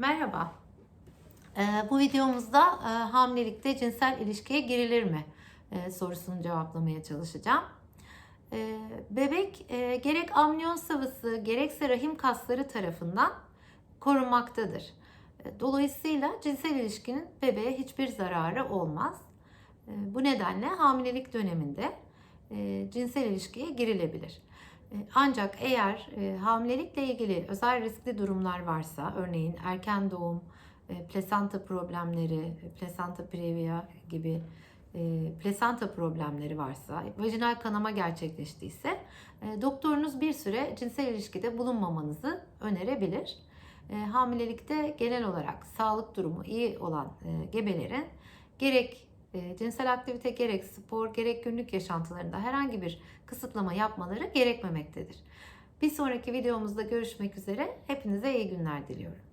Merhaba. Ee, bu videomuzda e, hamilelikte cinsel ilişkiye girilir mi e, sorusunu cevaplamaya çalışacağım. E, bebek e, gerek amniyon sıvısı gerekse rahim kasları tarafından korunmaktadır. Dolayısıyla cinsel ilişkinin bebeğe hiçbir zararı olmaz. Bu nedenle hamilelik döneminde cinsel ilişkiye girilebilir. E, Ancak eğer e, hamilelikle ilgili özel riskli durumlar varsa, örneğin erken doğum, e, plasenta problemleri, plasenta previa gibi plasenta problemleri varsa, vajinal kanama gerçekleştiyse doktorunuz bir süre cinsel ilişkide bulunmamanızı önerebilir. Hamilelikte genel olarak sağlık durumu iyi olan gebelerin gerek e, cinsel aktivite gerek spor gerek günlük yaşantılarında herhangi bir kısıtlama yapmaları gerekmemektedir. Bir sonraki videomuzda görüşmek üzere. Hepinize iyi günler diliyorum.